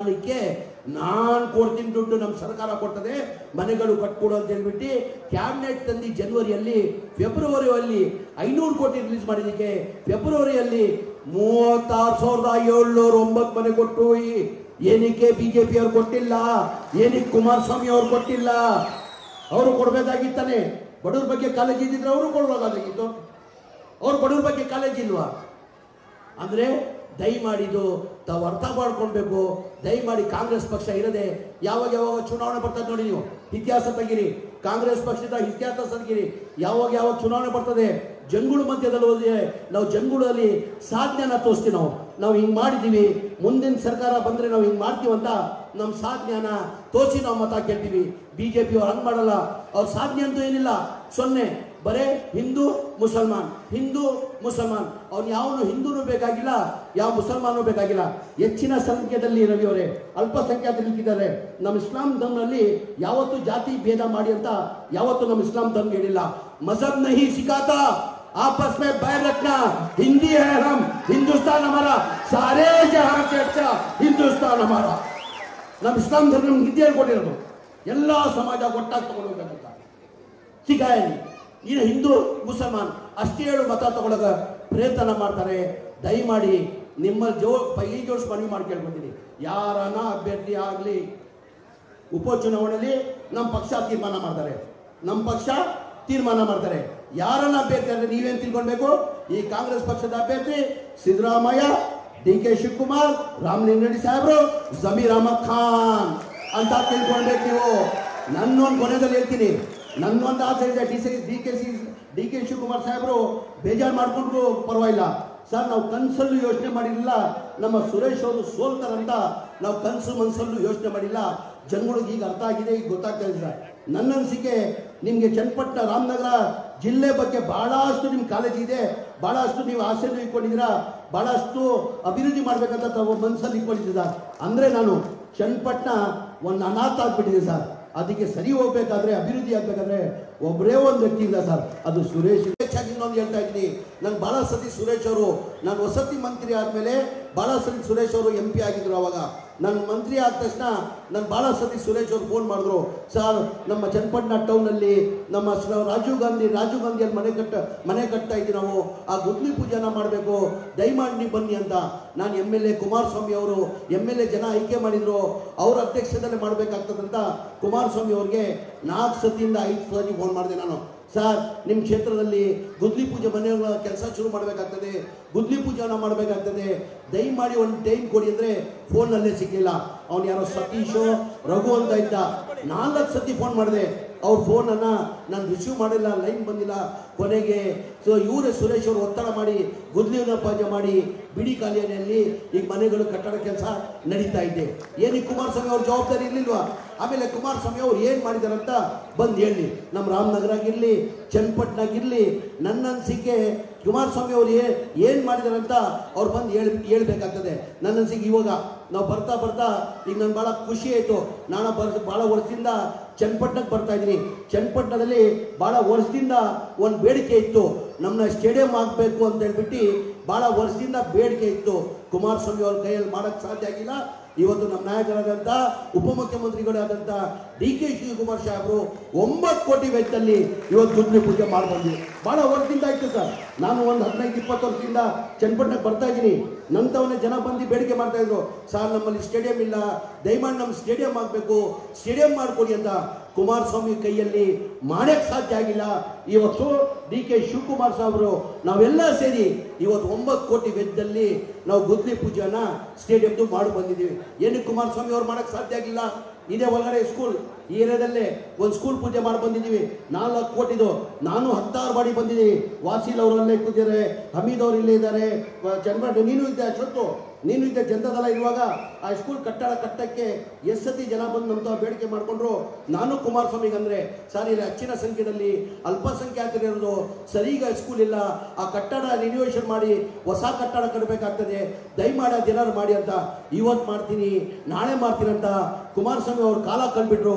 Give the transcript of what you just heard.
ನಾನ್ ಕೊಡ್ತೀನಿ ದುಡ್ಡು ನಮ್ಮ ಸರ್ಕಾರ ಕೊಡ್ತದೆ ಮನೆಗಳು ಕಟ್ಕೊಡು ಅಂತ ಹೇಳ್ಬಿಟ್ಟು ಕ್ಯಾಬಿನೆಟ್ ತಂದು ಜನವರಿಯಲ್ಲಿ, ಫೆಬ್ರವರಿಯಲ್ಲಿ ಐನೂರು ಕೋಟಿ ರಿಲೀಸ್ ಮಾಡಿದ್ದಕ್ಕೆ ಫೆಬ್ರವರಿಯಲ್ಲಿ ಮೂವತ್ತಾರು ಸಾವಿರದ ಏಳ್ನೂರ ಒಂಬತ್ತು ಮನೆ ಕೊಟ್ಟು, ಏನಕ್ಕೆ ಬಿಜೆಪಿ ಅವ್ರು ಕೊಟ್ಟಿಲ್ಲ, ಏನಕ್ಕೆ ಕುಮಾರಸ್ವಾಮಿ ಅವ್ರು ಕೊಟ್ಟಿಲ್ಲ, ಅವರು ಕೊಡ್ಬೇಕಾಗಿತ್ತಾನೆ. ಬಡವ್ರ ಬಗ್ಗೆ ಕಾಲೇಜ್ ಇದ್ದಿದ್ರೆ ಅವರು ಕೊಡ್ಬೇಕಾಗಿತ್ತು. ಅವ್ರು ಬಡವ್ರ ಬಗ್ಗೆ ಕಾಲೇಜ್ ಇಲ್ವಾ? ಅಂದ್ರೆ ದಯಮಾಡಿ ಇದು ತಾವು ಅರ್ಥ ಮಾಡ್ಕೊಳ್ಬೇಕು. ದಯಮಾಡಿ ಕಾಂಗ್ರೆಸ್ ಪಕ್ಷ ಇರದೆ ಯಾವಾಗ ಯಾವಾಗ ಚುನಾವಣೆ ಬರ್ತದೆ ನೋಡಿ ನೀವು. ಇತಿಹಾಸ ತಗಿರಿ, ಕಾಂಗ್ರೆಸ್ ಪಕ್ಷದ ಇತಿಹಾಸ ತೆಗೀರಿ. ಯಾವಾಗ ಯಾವಾಗ ಚುನಾವಣೆ ಬರ್ತದೆ ಜಂಗುಳು ಮಧ್ಯದಲ್ಲಿ ಹೋದ್ರೆ ನಾವು ಜಂಗುಳಲ್ಲಿ ಸಾಧ್ಯನ ತೋರಿಸ್ತೀವಿ ನಾವು. ನಾವು ಹಿಂಗೆ ಮಾಡಿದ್ದೀವಿ, ಮುಂದಿನ ಸರ್ಕಾರ ಬಂದರೆ ನಾವು ಹಿಂಗೆ ಅಂತ ನಮ್ಮ ಸಾಧನೆಯನ್ನ ತೋರಿಸಿ ನಾವು ಮತ ಕೇಳ್ತೀವಿ ಬಿಜೆಪಿ ಅವ್ರು ಹಂಗೆ ಮಾಡಲ್ಲ. ಅವ್ರ ಸಾಧನೆ ಅಂತೂ ಏನಿಲ್ಲ. ಸೊನ್ನೆ ಬರೇ ಹಿಂದೂ ಮುಸಲ್ಮಾನ್ ಹಿಂದೂ ಮುಸಲ್ಮಾನ್ ಅವ್ನು ಯಾವನು ಹಿಂದೂನು ಬೇಕಾಗಿಲ್ಲ ಯಾವ ಮುಸಲ್ಮಾನು ಬೇಕಾಗಿಲ್ಲ ಹೆಚ್ಚಿನ ಸಂಖ್ಯೆಯಲ್ಲಿ ರವಿ ಅವರೇ ಅಲ್ಪಸಂಖ್ಯಾತರು ನಿಂತಿದ್ದಾರೆ ನಮ್ಮ ಇಸ್ಲಾಂ ಧರ್ಮದಲ್ಲಿ ಯಾವತ್ತು ಜಾತಿ ಭೇದ ಮಾಡಿ ಅಂತ ಯಾವತ್ತು ನಮ್ಮ ಇಸ್ಲಾಂ ಧರ್ಮ ಹೇಳಿಲ್ಲ ಮಜಹಬ್ ನಹಿ ಸಿಖಾತಾ आपस में बैर रखना हिंदी है हम हिंदुस्तान हमारा सारे जहां से अच्छा हिंदुस्तान हमारा ನಮ್ಮ ಇಸ್ಲಾಂ ಧರ್ಮ ನಮ್ಗೆ ಹಿಂದಿ ಹೇಳ್ಕೊಟ್ಟಿರೋದು ಎಲ್ಲ ಸಮಾಜ ಒಟ್ಟಾಗಿ ತಗೊಂಡೋಗ್ಬೇಕಂತ ಸಿಗಾಯನಿ ಈಗ ಹಿಂದೂ ಮುಸಲ್ಮಾನ್ ಅಷ್ಟೇ ಹೇಳು ಮತ ತಗೊಳಕ ಪ್ರಯತ್ನ ಮಾಡ್ತಾರೆ. ದಯಮಾಡಿ ನಿಮ್ಮ ಜೋ ಕೈ ಜೋಡಿಸ್ ಮನವಿ ಮಾಡಿ ಕೇಳ್ಕೊತೀನಿ. ಯಾರನ ಅಭ್ಯರ್ಥಿ ಆಗಲಿ, ಉಪಚುನಾವಣೆಯಲ್ಲಿ ನಮ್ಮ ಪಕ್ಷ ತೀರ್ಮಾನ ಮಾಡ್ತಾರೆ. ನಮ್ಮ ಪಕ್ಷ ತೀರ್ಮಾನ ಮಾಡ್ತಾರೆ. ಯಾರನ್ನ ಅಭ್ಯರ್ಥಿ ಅಂದ್ರೆ ನೀವೇನ್ ತಿಳ್ಕೊಳ್ಬೇಕು? ಈ ಕಾಂಗ್ರೆಸ್ ಪಕ್ಷದ ಅಭ್ಯರ್ಥಿ ಸಿದ್ದರಾಮಯ್ಯ, ಡಿ ಕೆ ಶಿವಕುಮಾರ್ ರಾಮಲಿಂಗರೆಡ್ಡಿ ಸಾಹೇಬ್ರು, ಜಮೀರ್ ಅಹಮದ್ ಖಾನ್ ಅಂತ ತಿಳ್ಕೊಳ್ಬೇಕು ನೀವು. ನನ್ನೊಂದು ಕೊನೆಯಲ್ಲಿ ಹೇಳ್ತೀನಿ. ನನ್ನೊಂದು ಆಸೆ ಇದೆ. D C, D K C, D K Shivakumar ಸಾಹೇಬರು ಬೇಜಾರು ಮಾಡಿಕೊಂಡ್ರು ಪರವಾಗಿಲ್ಲ. ಸರ್, ನಾವು ಕನಸಲ್ಲೂ ಯೋಚನೆ ಮಾಡಿರಲಿಲ್ಲ ನಮ್ಮ ಸುರೇಶ್ ಅವರು ಸೋಲ್ತಾರಂತ ನಾವು ಕನಸು ಮನಸ್ಸಲ್ಲೂ ಯೋಚನೆ ಮಾಡಿಲ್ಲ. ಜನಗಳಿಗೆ ಈಗ ಅರ್ಥ ಆಗಿದೆ, ಈಗ ಗೊತ್ತಾಗ್ತಾ ಇದೆ ನನ್ನ ಅನಿಸಿಕೆ, ನಿಮಗೆ ಚನ್ನಪಟ್ಟಣ ರಾಮನಗರ ಜಿಲ್ಲೆ ಬಗ್ಗೆ ಭಾಳಷ್ಟು ನಿಮ್ಮ ಕಾಲೇಜ್ ಇದೆ. ಭಾಳಷ್ಟು ನೀವು ಆಸೆನೂ ಇಟ್ಕೊಂಡಿದ್ದೀರಾ. ಭಾಳಷ್ಟು ಅಭಿವೃದ್ಧಿ ಮಾಡಬೇಕಂತ ತಾವು ಮನಸ್ಸಲ್ಲಿ ಇಟ್ಕೊಂಡಿದ್ದೀರಾ ಅಂದರೆ ನಾನು ಚನ್ನಪಟ್ಟಣ ಒಂದು ಅನಾಥ ಆಗ್ಬಿಟ್ಟಿದೆ ಸರ್. ಅದಕ್ಕೆ ಸರಿ ಹೋಗ್ಬೇಕಾದ್ರೆ ಅಭಿವೃದ್ಧಿ ಆಗ್ಬೇಕಾದ್ರೆ ಒಬ್ಬರೇ ಒಂದು ವ್ಯಕ್ತಿ ಇಲ್ಲ ಸರ್. ಅದು ಸುರೇಶ್ ಹೆಚ್ಚಾಗಿ ಇನ್ನೊಂದು ಹೇಳ್ತಾ ಇದ್ದೀನಿ. ನಾನು ಬಹಳ ಸತಿ ಸುರೇಶ್ ಅವರು, ನಾನು ವಸತಿ ಮಂತ್ರಿ ಆದಮೇಲೆ ಬಹಳ ಸತಿ ಸುರೇಶ್ ಅವರು ಎಂ ಪಿ ಆಗಿದ್ರು ಅವಾಗ. ನಾನು ಮಂತ್ರಿ ಆದ ತಕ್ಷಣ ನಾನು ಬಹಳ ಸತಿ ಸುರೇಶ್ ಅವರು ಫೋನ್ ಮಾಡಿದ್ರು. ಸರ್, ನಮ್ಮ ಚನ್ನಪಟ್ಟಣ ಟೌನಲ್ಲಿ ನಮ್ಮ ರಾಜೀವ್ ಗಾಂಧಿ, ರಾಜೀವ್ ಗಾಂಧಿಯಲ್ಲಿ ಮನೆ ಕಟ್ಟ, ಮನೆ ಕಟ್ತಾ ಇದ್ದೀವಿ ನಾವು. ಆ ಗುದ್ಲಿ ಪೂಜೆನ ಮಾಡಬೇಕು. ದಯಮಾಡಿ ನೀವು ಬನ್ನಿ ಅಂತ. ನಾನು ಎಂ ಎಲ್ ಎ ಕುಮಾರಸ್ವಾಮಿ ಅವರು ಎಂ ಎಲ್ ಎ ಜನ ಆಯ್ಕೆ ಮಾಡಿದರು. ಅವ್ರ ಅಧ್ಯಕ್ಷತೆಯಲ್ಲಿ ಮಾಡಬೇಕಾಗ್ತದಂತ ಕುಮಾರಸ್ವಾಮಿ ಅವ್ರಿಗೆ ನಾಲ್ಕು ಸತಿಯಿಂದ ಐದು ಸತಿ ಫೋನ್ ಮಾಡಿದೆ ನಾನು ಸರ್ ನಿಮ್ಮ ಕ್ಷೇತ್ರದಲ್ಲಿ ಗುದ್ಲಿ ಪೂಜೆ ಮನೆಗಳ ಕೆಲಸ ಶುರು ಮಾಡಬೇಕಾಗ್ತದೆ, ಗುದ್ಲಿ ಪೂಜೆನ ಮಾಡಬೇಕಾಗ್ತದೆ. ದಯಮಾಡಿ ಒಂದು ಟೈಮ್ ಕೊಡಿ ಅಂದರೆ ಫೋನಲ್ಲೇ ಸಿಕ್ಕಿಲ್ಲ ಅವನು ಯಾರೋ ಸತೀಶೋ, ರಘು ಅಂತ ಇದ್ದ. ನಾಲ್ಕು ಸತಿ ಫೋನ್ ಮಾಡಿದೆ ಅವ್ರ ಫೋನನ್ನು ನಾನು ರಿಸೀವ್ ಮಾಡಿಲ್ಲ ಲೈನ್ ಬಂದಿಲ್ಲ. ಕೊನೆಗೆ ಸೊ ಇವರೇ ಸುರೇಶ್ ಅವರು ಒತ್ತಡ ಮಾಡಿ ಗುದ್ಲಿನ ಪಾಜೆ ಮಾಡಿ, ಬಿಡಿ ಕಾಲೇಜಿನಲ್ಲಿ ಈಗ ಮನೆಗಳು ಕಟ್ಟಡ ಕೆಲಸ ನಡೀತಾ ಇದೆ. ಏನಕ್ಕೆ ಕುಮಾರಸ್ವಾಮಿ ಅವ್ರ ಜವಾಬ್ದಾರಿ ಇರಲಿಲ್ವಾ? ಆಮೇಲೆ ಕುಮಾರಸ್ವಾಮಿ ಅವ್ರು ಏನು ಮಾಡಿದಾರಂತ ಬಂದು ಹೇಳಿ. ನಮ್ಮ ರಾಮನಗರ ಆಗಿರಲಿ ಚನ್ನಪಟ್ಟಣಾಗಿರಲಿ ನನ್ನ ಅನಿಸಿಕೆ ಕುಮಾರಸ್ವಾಮಿ ಅವರು ಏನು ಅಂತ ಅವ್ರು ಬಂದು ಹೇಳಿ ಹೇಳ್ಬೇಕಾಗ್ತದೆ. ನನ್ನ ಅನಿಸಿಕೆ ಇವಾಗ ನಾವು ಬರ್ತಾ ಬರ್ತಾ ಈಗ ನನ್ಗೆ ಭಾಳ ಖುಷಿ ಆಯಿತು. ನಾನು ಬರ್ ಭಾಳ ವರ್ಷದಿಂದ ಚನ್ನಪಟ್ಟಣಕ್ಕೆ ಬರ್ತಾ ಇದ್ದೀನಿ. ಚನ್ನಪಟ್ಟಣದಲ್ಲಿ ಭಾಳ ವರ್ಷದಿಂದ ಒಂದು ಬೇಡಿಕೆ ಇತ್ತು. ನಮ್ಮನ್ನ ಸ್ಟೇಡಿಯಂ ಆಗಬೇಕು ಅಂತ ಹೇಳ್ಬಿಟ್ಟು ಭಾಳ ವರ್ಷದಿಂದ ಬೇಡಿಕೆ ಇತ್ತು. ಕುಮಾರಸ್ವಾಮಿ ಅವ್ರ ಕೈಯಲ್ಲಿ ಮಾಡೋಕ್ಕೆ ಸಾಧ್ಯ ಆಗಿಲ್ಲ. ಇವತ್ತು ನಮ್ಮ ನಾಯಕರಾದಂಥ ಉಪಮುಖ್ಯಮಂತ್ರಿಗಳಾದಂಥ ಡಿ ಕೆ ಶಿವಕುಮಾರ್ ಸಾಹೇಬರು ಒಂಬತ್ತು ಕೋಟಿ ವೆಚ್ಚದಲ್ಲಿ ಇವತ್ತು ಗುದ್ಲಿ ಪೂಜೆ ಮಾಡ್ಬಂದ್ವಿ ಭಾಳ ವರ್ಷದಿಂದ ಆಯಿತು ಸರ್. ನಾನು ಒಂದು ಹದಿನೈದು ಇಪ್ಪತ್ತು ವರ್ಷದಿಂದ ಚನ್ನಪಟ್ಟಣಕ್ಕೆ ಬರ್ತಾ ಇದ್ದೀನಿ. ನಂತವನ್ನೇ ಜನ ಬಂದು ಬೇಡಿಕೆ ಮಾಡ್ತಾ ಇದ್ರು. ಸರ್, ನಮ್ಮಲ್ಲಿ ಸ್ಟೇಡಿಯಂ ಇಲ್ಲ. ದಯಮಾಡಿ ನಮ್ಮ ಸ್ಟೇಡಿಯಂ ಆಗಬೇಕು. ಸ್ಟೇಡಿಯಂ ಮಾಡಿಕೊಡಿ ಅಂತ ಕುಮಾರಸ್ವಾಮಿ ಕೈಯಲ್ಲಿ ಮಾಡಕ್ಕೆ ಸಾಧ್ಯ ಆಗಿಲ್ಲ. ಇವತ್ತು ಡಿ ಕೆ ಶಿವಕುಮಾರ್ ಸಾಹೇಬರು ನಾವೆಲ್ಲ ಸೇರಿ ಇವತ್ತು ಒಂಬತ್ತು ಕೋಟಿ ವೆಚ್ಚದಲ್ಲಿ ನಾವು ಗುದ್ಲಿ ಪೂಜೆನ ಸ್ಟೇಡಿಯಂದು ಮಾಡಿ ಬಂದಿದ್ದೀವಿ. ಏನಕ್ಕೆ ಕುಮಾರಸ್ವಾಮಿ ಅವ್ರು ಮಾಡೋಕ್ಕೆ ಸಾಧ್ಯ ಆಗಿಲ್ಲ? ಇದೇ ಒಳಗಡೆ ಸ್ಕೂಲ್ ಈ ಏರಿಯಾದಲ್ಲೇ ಒಂದು ಸ್ಕೂಲ್ ಪೂಜೆ ಮಾಡಿ ಬಂದಿದ್ದೀವಿ. ನಾಲ್ಕು ಕೋಟಿದು. ನಾನು ಹತ್ತಾರು ಬಾಡಿ ಬಂದಿದ್ದೀನಿ. ವಾಸಿಲ್ ಅಲ್ಲೇ ಕೂತಿದ್ದಾರೆ. ಹಮೀದ್ ಅವರು ಇಲ್ಲೇ ಇದ್ದಾರೆ. ಚಂದ್ರ ನೀನು ಇದ್ದೆ ಅಶ್ವತ್ತು ನೀನು ಇದ್ದ ಜನತಾದಳ ಇರುವಾಗ ಆ ಸ್ಕೂಲ್ ಕಟ್ಟಡ ಕಟ್ಟಕ್ಕೆ ಎಷ್ಟು ಸತಿ ಜನ ಬಂದು ನಮ್ಮ ಬೇಡಿಕೆ ಮಾಡಿಕೊಂಡ್ರು. ನಾನು ಕುಮಾರಸ್ವಾಮಿಗೆ ಅಂದ್ರೆ ಸರ್, ಇಲ್ಲಿ ಹೆಚ್ಚಿನ ಸಂಖ್ಯೆಯಲ್ಲಿ ಅಲ್ಪಸಂಖ್ಯಾತರು ಇರೋದು ಸರಿಗ ಸ್ಕೂಲ್ ಇಲ್ಲ. ಆ ಕಟ್ಟಡ ರಿನ್ಯೂವೇಷನ್ ಮಾಡಿ ಹೊಸ ಕಟ್ಟಡ ಕಟ್ಟಬೇಕಾಗ್ತದೆ ದಯಮಾಡಿ ಅದು ಏನಾರು ಮಾಡಿ ಅಂತ ಇವತ್ತು ಮಾಡ್ತೀನಿ. ನಾಳೆ ಮಾಡ್ತೀನಿ ಅಂತ ಕುಮಾರಸ್ವಾಮಿ ಅವರು ಕಾಲ ಕಂಡ್ಬಿಟ್ರು